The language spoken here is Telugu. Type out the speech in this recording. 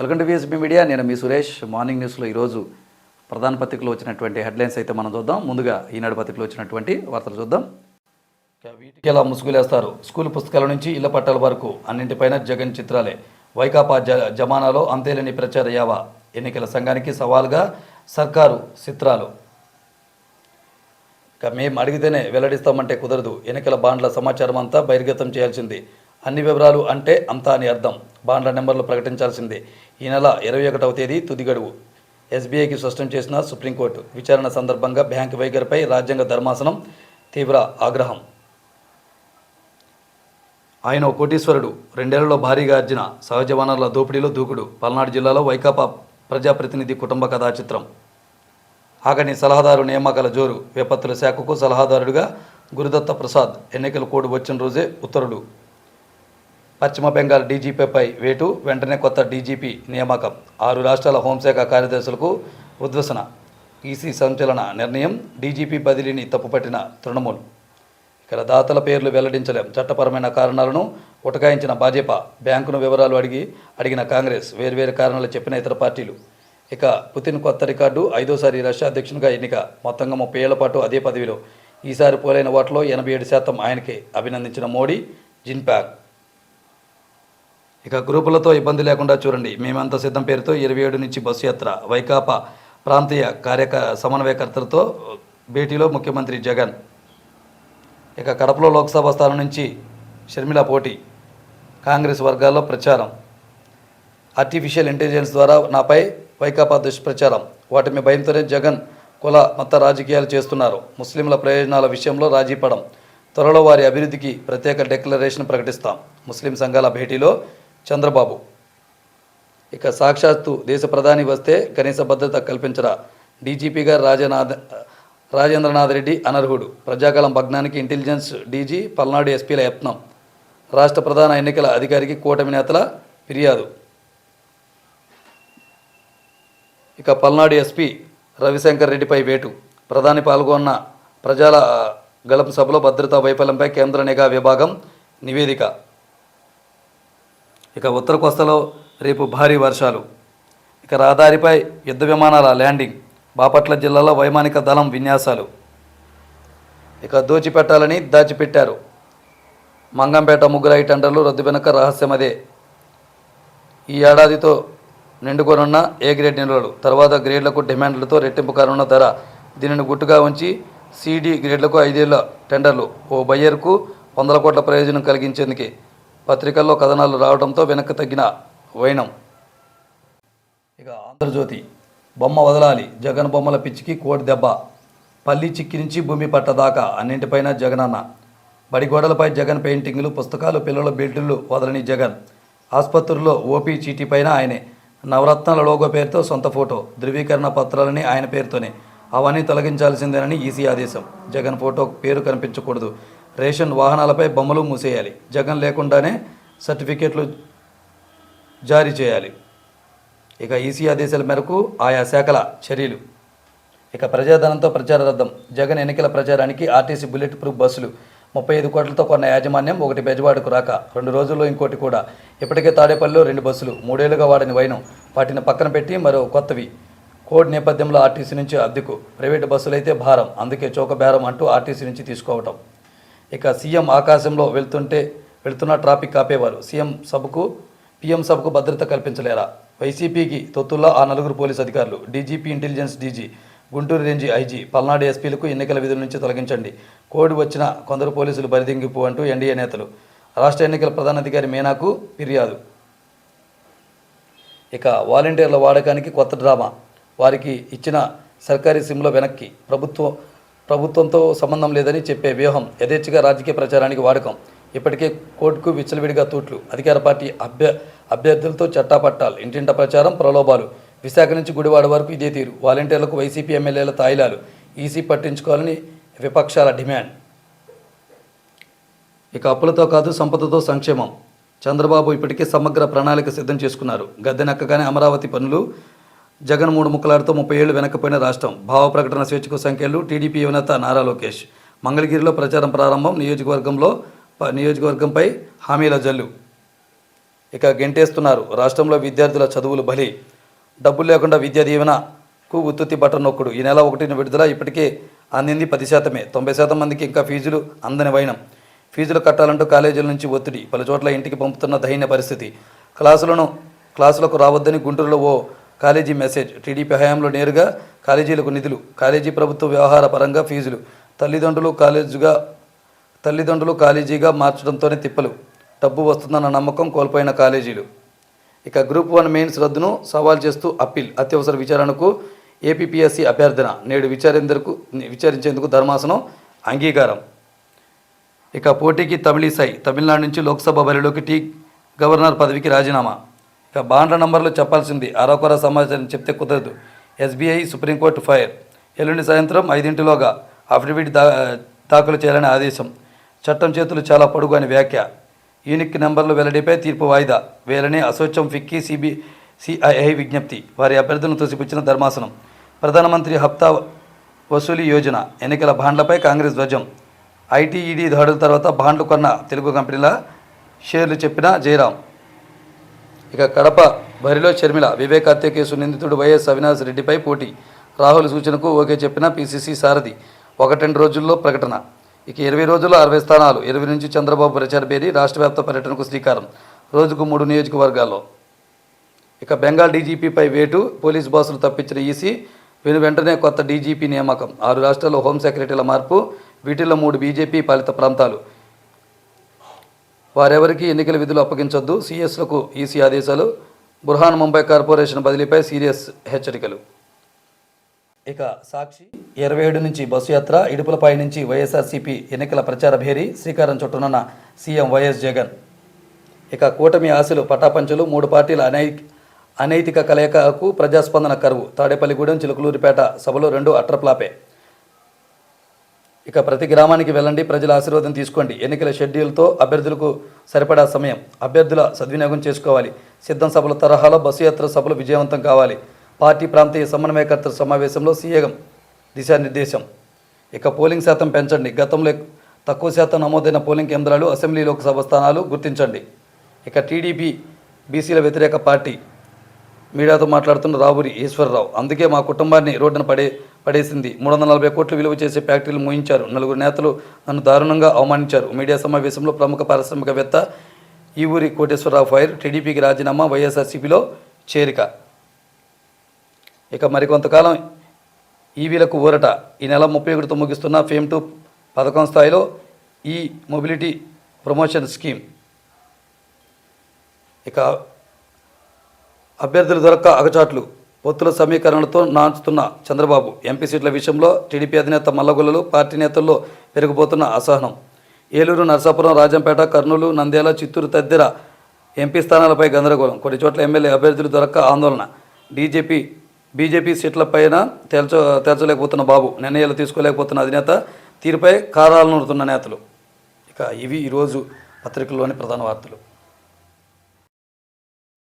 వెల్కమ్ టు విఎస్బీ మీడియా నేను మీ సురేష్. మార్నింగ్ న్యూస్లో ఈరోజు ప్రధాన పత్రికలో వచ్చినటువంటి హెడ్లైన్స్ అయితే మనం చూద్దాం. ముందుగా ఈనాడు పత్రికలో వచ్చినటువంటి వార్తలు చూద్దాం. వీటికి ఎలా ముసుగులేస్తారు? స్కూల్ పుస్తకాల నుంచి ఇళ్ళ పట్టాల వరకు అన్నింటిపైన జగన్ చిత్రాలే. వైకాపా జ జమానాలో అంతేలేని ప్రచార యావ. ఎన్నికల సంఘానికి సవాల్గా సర్కారు చిత్రాలు. ఇక మేము అడిగితేనే వెల్లడిస్తామంటే కుదరదు. ఎన్నికల బాండ్ల సమాచారం అంతా బహిర్గతం చేయాల్సింది. అన్ని వివరాలు అంటే అంతా అని అర్థం. బాండ్ల నెంబర్లు ప్రకటించాల్సిందే. ఈ నెల ఇరవై ఒకటవ తేదీ తుది గడువు. ఎస్బీఐకి స్పష్టం చేసిన సుప్రీంకోర్టు విచారణ సందర్భంగా బ్యాంకు వైఖరిపై రాజ్యాంగ ధర్మాసనం తీవ్ర ఆగ్రహం. ఆయన కోటీశ్వరుడు రెండేళ్ళలో భారీగా అర్జున సహజ వనరుల దోపిడీలో దూకుడు పల్నాడు జిల్లాలో వైకాపా ప్రజాప్రతినిధి కుటుంబ కథా చిత్రం ఆగని సలహాదారు నియామకాల జోరు విపత్తుల శాఖకు సలహాదారుడిగా గురుదత్త ప్రసాద్ ఎన్నికల కోడ్ వచ్చిన రోజే ఉత్తర్వులు. పశ్చిమ బెంగాల్ డీజీపీపై వేటు వెంటనే కొత్త డీజీపీ నియామకం. ఆరు రాష్ట్రాల హోంశాఖ కార్యదర్శులకు ఉద్వసన. ఈసీ సంచలన నిర్ణయం డీజీపీ బదిలీని తప్పుపట్టిన తృణమూల్. ఇక్కడ దాతల పేర్లు వెల్లడించలేం. చట్టపరమైన కారణాలను ఉటకాయించిన భాజపా బ్యాంకును వివరాలు అడిగి అడిగిన కాంగ్రెస్ వేర్వేరు కారణాలు చెప్పిన ఇతర పార్టీలు. ఇక పుతిన్ కొత్త రికార్డు ఐదోసారి రష్యా అధ్యక్షునిగా ఎన్నిక. మొత్తంగా ముప్పై ఏళ్ళ పాటు అదే పదవిలో. ఈసారి పోలైన వాటిలో ఎనభై ఏడు శాతం ఆయనకే అభినందించిన మోడీ జిన్పాక్ ఇక గ్రూపులతో ఇబ్బంది లేకుండా చూడండి. మేమంతా సిద్ధం పేరుతో ఇరవై ఏడు నుంచి బస్సు యాత్ర వైకాపా ప్రాంతీయ కార్యక సమన్వయకర్తలతో భేటీలో ముఖ్యమంత్రి జగన్. ఇక కడపలో లోక్సభ స్థానం నుంచి షర్మిల పోటీ కాంగ్రెస్ వర్గాల్లో ప్రచారం. ఆర్టిఫిషియల్ ఇంటెలిజెన్స్ ద్వారా నాపై వైకాపా దుష్ప్రచారం. వాటిని భయంతోనే జగన్ కుల మత రాజకీయాలు చేస్తున్నారు. ముస్లింల ప్రయోజనాల విషయంలో రాజీపడం త్వరలో వారి అభివృద్ధికి ప్రత్యేక డిక్లరేషన్ ప్రకటిస్తాం. ముస్లిం సంఘాల భేటీలో చంద్రబాబు. ఇక సాక్షాత్తు దేశ ప్రధాని వస్తే కనీస భద్రత కల్పించరా. డీజీపీగా రాజనాథ్ రాజేంద్రనాథ్ రెడ్డి అనర్హుడు. ప్రజాకాలం భగ్నానికి ఇంటెలిజెన్స్ డీజీ పల్నాడు ఎస్పీల యత్నం. రాష్ట్ర ప్రధాన ఎన్నికల అధికారికి కూటమి నేతల ఫిర్యాదు. ఇక పల్నాడు ఎస్పీ రవిశంకర్ రెడ్డిపై వేటు. ప్రధాని పాల్గొన్న ప్రజల గలం సభలో భద్రతా వైఫల్యంపై కేంద్ర నిఘా విభాగం నివేదిక. ఇక ఉత్తర కోస్తలో రేపు భారీ వర్షాలు. ఇక రహదారిపై యుద్ధ విమానాల ల్యాండింగ్ బాపట్ల జిల్లాలో వైమానిక దళం విన్యాసాలు. ఇక దోచిపెట్టాలని దాచిపెట్టారు. మంగంపేట ముగ్గురాయి టెండర్లు రద్దు వెనుక రహస్యమదే. ఈ ఏడాదితో నిండుకొనున్న ఏ గ్రేడ్ నిల్వలు? తర్వాత గ్రేడ్లకు డిమాండ్లతో రెట్టింపు కానున్న ధర దీనిని గుట్టుగా ఉంచి సిడి గ్రేడ్లకు ఐదేళ్ళ టెండర్లు. ఓ బయ్యర్కు వందల కోట్ల ప్రయోజనం కలిగించేందుకే పత్రికల్లో కథనాలు రావడంతో వెనక్కి తగ్గిన వైనం. ఇక ఆంధ్రజ్యోతి బొమ్మ వదలాలి జగన్ బొమ్మల పిచ్చికి కోడి దెబ్బ. పల్లి చిక్కి నుంచి భూమి పట్టదాకా అన్నింటిపైన జగనన్న. బడి గోడలపై జగన్ పెయింటింగ్లు పుస్తకాలు పిల్లల బెల్టులు వదలని జగన్. ఆసుపత్రుల్లో ఓపీ చీటీ పైన ఆయనే. నవరత్నాల లోగో పేరుతో సొంత ఫోటో ధృవీకరణ పత్రాలని ఆయన పేరుతోనే. అవన్నీ తొలగించాల్సిందేనని ఈసీ ఆదేశం. జగన్ ఫోటో పేరు కనిపించకూడదు. రేషన్ వాహనాలపై బొమ్మలు మూసేయాలి. జగన్ లేకుండానే సర్టిఫికేట్లు జారీ చేయాలి. ఇక ఈసీ ఆదేశాల మేరకు ఆయా శాఖల చర్యలు. ఇక ప్రజాధనంతో ప్రచార రద్దం జగన్ ఎన్నికల ప్రచారానికి ఆర్టీసీ బుల్లెట్ ప్రూఫ్ బస్సులు. ముప్పై ఐదు కోట్లతో కొన్న యాజమాన్యం ఒకటి బెజవాడకు రాక. రెండు రోజుల్లో ఇంకోటి కూడా. ఇప్పటికే తాడేపల్లిలో రెండు బస్సులు. మూడేళ్ళుగా వాడని వైనం. వాటిని పక్కన పెట్టి మరో కొత్తవి. కోడ్ నేపథ్యంలో ఆర్టీసీ నుంచి అద్దెకు. ప్రైవేటు బస్సులైతే భారం. అందుకే చౌక బేరం అంటూ ఆర్టీసీ నుంచి తీసుకోవటం. ఇక సీఎం ఆకాశంలో వెళ్తుంటే వెళ్తున్న ట్రాఫిక్ ఆపేవారు. సీఎం సభకు పీఎం సభకు భద్రత కల్పించలేరా? వైసీపీకి తొత్తుల్లో ఆ నలుగురు పోలీసు అధికారులు. DGP intelligence DG Guntur range IG Palnadu ఎస్పీలకు ఎన్నికల విధుల నుంచి తొలగించండి. కోడి వచ్చిన కొందరు పోలీసులు బరిదింగిపు అంటూ ఎన్డీఏ నేతలు. రాష్ట్ర ఎన్నికల ప్రధానాధికారి మీనాకు ఫిర్యాదు. ఇక వాలంటీర్ల వాడకానికి కొత్త డ్రామా. వారికి ఇచ్చిన సర్కారీ సిమ్లో వెనక్కి ప్రభుత్వం ప్రభుత్వంతో సంబంధం లేదని చెప్పే వ్యూహం యథేచ్ఛగా రాజకీయ ప్రచారానికి వాడకం. ఇప్పటికే కోర్టుకు విచ్చలవిడిగా తూట్లు. అధికార పార్టీ అభ్య అభ్యర్థులతో చట్టాపట్టాలు. ఇంటింట ప్రచారం ప్రలోభాలు. విశాఖ నుంచి గుడివాడ వరకు ఇదే తీరు. వాలంటీర్లకు వైసీపీ ఎమ్మెల్యేల తాయిలాలు. ఈసీ పట్టించుకోవాలని విపక్షాల డిమాండ్. ఇక అప్పులతో కాదు సంపదతో సంక్షేమం. చంద్రబాబు ఇప్పటికే సమగ్ర ప్రణాళిక సిద్ధం చేసుకున్నారు. గద్దెనక్కగానే అమరావతి పనులు జగన్ మూడు ముక్కలాడుతూ ముప్పై ఏళ్ళు వెనకపోయిన రాష్ట్రం. భావ ప్రకటన స్వేచ్ఛకు సంఖ్యలు టీడీపీ యువనేత నారా లోకేష్. మంగళగిరిలో ప్రచారం ప్రారంభం నియోజకవర్గంలో నియోజకవర్గంపై హామీల జల్లు. ఇక గెంటేస్తున్నారు. రాష్ట్రంలో విద్యార్థుల చదువులు బలి. డబ్బులు లేకుండా విద్యా దీవెనకు ఉత్తుత్తి బటన్ నొక్కుడు. ఈ నెల ఒకటిన విడుదల ఇప్పటికే అందింది పది శాతమే. తొంభై శాతం మందికి ఇంకా ఫీజులు అందని వైనం. ఫీజులు కట్టాలంటూ కాలేజీల నుంచి ఒత్తిడి. పలు చోట్ల ఇంటికి పంపుతున్న దైన్య పరిస్థితి. క్లాసులను క్లాసులకు రావద్దని గుంటూరులో ఓ కాలేజీ మెసేజ్. టీడీపీ హయాంలో నేరుగా కాలేజీలకు నిధులు కాలేజీ ప్రభుత్వ వ్యవహార పరంగా ఫీజులు తల్లిదండ్రులు కాలేజీగా తల్లిదండ్రులు కాలేజీగా మార్చడంతోనే తిప్పలు. డబ్బు వస్తుందన్న నమ్మకం కోల్పోయిన కాలేజీలు. ఇక గ్రూప్ వన్ మెయిన్స్ రద్దును సవాల్ చేస్తూ అప్పీల్ అత్యవసర విచారణకు ఏపీపీఎస్సీ అభ్యర్థన. నేడు విచారేందుకు విచారించేందుకు ధర్మాసనం అంగీకారం. ఇక పోటీకి తమిళిసై తమిళనాడు నుంచి లోక్సభ బరిలోకి టీ గవర్నర్ పదవికి రాజీనామా. ఇక బాండ్ల నంబర్లు చెప్పాల్సింది అరకొర సమాచారం చెప్తే కుదరదు. SBI supreme court fire. ఎల్లుండి సాయంత్రం ఐదింటిలోగా అఫిడవిట్ దా దాఖలు చేయాలని ఆదేశం. చట్టం చేతులు చాలా పొడుగు అని వ్యాఖ్య. యూనిక్ నెంబర్లు వెల్లడిపై తీర్పు వాయిదా. వేలని అసోచం ఫిక్కి సిబి సిఐఐ విజ్ఞప్తి. వారి అభ్యర్థులను తోసిపుచ్చిన ధర్మాసనం. ప్రధానమంత్రి హప్తా వసూలి యోజన. ఎన్నికల బాండ్లపై కాంగ్రెస్ ధ్వజం. ఐటీఈడీ దాడుల తర్వాత బాండ్లు కొన్న తెలుగు కంపెనీల షేర్లు చెప్పిన జయరాం. ఇక కడప బరిలో షర్మిల వివేక్ హత్య కేసు నిందితుడు వైఎస్ అవినాష్ రెడ్డిపై పోటీ. రాహుల్ సూచనకు ఓకే చెప్పిన పీసీసీ సారథి. ఒకటి రెండు రోజుల్లో ప్రకటన. ఇక ఇరవై రోజుల్లో అరవై స్థానాలు. ఇరవై నుంచి చంద్రబాబు ప్రచార బేరీ రాష్ట్ర వ్యాప్త పర్యటనకు శ్రీకారం. రోజుకు మూడు నియోజకవర్గాల్లో. ఇక బెంగాల్ డీజీపీపై వేటు. పోలీస్ బాసులు తప్పించిన ఈసీ. వీరు వెంటనే కొత్త డీజీపీ నియామకం. ఆరు రాష్ట్రాల్లో హోం సెక్రటరీల మార్పు. వీటిల్లో మూడు బీజేపీ పాలిత ప్రాంతాలు. వారెవరికి ఎన్నికల విధులు అప్పగించొద్దు. సీఎస్లకు ఈసీ ఆదేశాలు. బుర్హాన్ ముంబై కార్పొరేషన్ బదిలీపై సీరియస్ హెచ్చరికలు. ఇక సాక్షి ఇరవై ఏడు నుంచి బస్సు యాత్ర ఇడుపులపై నుంచి వైఎస్ఆర్సీపీ ఎన్నికల ప్రచార భేరీ శ్రీకారం చుట్టనున్న సీఎం వైఎస్ జగన్. ఇక కూటమి ఆశలు పటాపంచలు మూడు పార్టీల అనై అనైతిక కలయికకు ప్రజాస్పందన కరువు. తాడేపల్లిగూడెం చిలుకలూరిపేట సభలో రెండు అట్రప్లాపే. ఇక ప్రతి గ్రామానికి వెళ్ళండి ప్రజల ఆశీర్వాదం తీసుకోండి. ఎన్నికల షెడ్యూల్తో అభ్యర్థులకు సరిపడా సమయం. అభ్యర్థుల సద్వినియోగం చేసుకోవాలి. సిద్ధం సభల తరహాలో బస్సు యాత్ర సభలు విజయవంతం కావాలి. పార్టీ ప్రాంతీయ సమన్వయకర్తల సమావేశంలో సీఎం దిశానిర్దేశం. ఇక పోలింగ్ శాతం పెంచండి. గతంలో తక్కువ శాతం నమోదైన పోలింగ్ కేంద్రాలు అసెంబ్లీ లోక్సభ స్థానాలు గుర్తించండి. ఇక టీడీపీ బీసీల వ్యతిరేక పార్టీ. మీడియాతో మాట్లాడుతున్న రావురి ఈశ్వరరావు. అందుకే మా కుటుంబాన్ని రోడ్డున పడే పడేసింది. మూడు వందల నలభై కోట్లు విలువ చేసే ఫ్యాక్టరీలు మోయించారు. నలుగురు నేతలు నన్ను దారుణంగా అవమానించారు. మీడియా సమావేశంలో ప్రముఖ పారిశ్రామికవేత్త ఈ ఊరి కోటేశ్వరరావు ఫైర్ టీడీపీకి రాజీనామా వైఎస్ఆర్సీపీలో చేరిక. ఇక మరికొంతకాలం ఈవీలకు ఊరట. ఈ నెల ముప్పై ఒకటితో ముగిస్తున్న ఫేమ్ టు పథకం స్థాయిలో ఈ మొబిలిటీ ప్రమోషన్ స్కీమ్. ఇక అభ్యర్థులు దొరక్క అగచాట్లు. పొత్తుల సమీకరణలతో నాంచుతున్న చంద్రబాబు ఎంపీ సీట్ల విషయంలో టీడీపీ అధినేత మల్లగొల్లలు పార్టీ నేతల్లో పెరిగిపోతున్న అసహనం. ఏలూరు నరసాపురం రాజంపేట కర్నూలు నంద్యాల చిత్తూరు తదితర ఎంపీ స్థానాలపై గందరగోళం. కొన్ని చోట్ల ఎమ్మెల్యే అభ్యర్థులు దొరక్క ఆందోళన. డీజేపీ బీజేపీ సీట్లపైన తేల్చ తేల్చలేకపోతున్న బాబు నిర్ణయాలు తీసుకోలేకపోతున్న అధినేత తీరుపై కారాలనుడుతున్న నేతలు. ఇక ఇవి ఈరోజు పత్రికల్లోని ప్రధాన వార్తలు.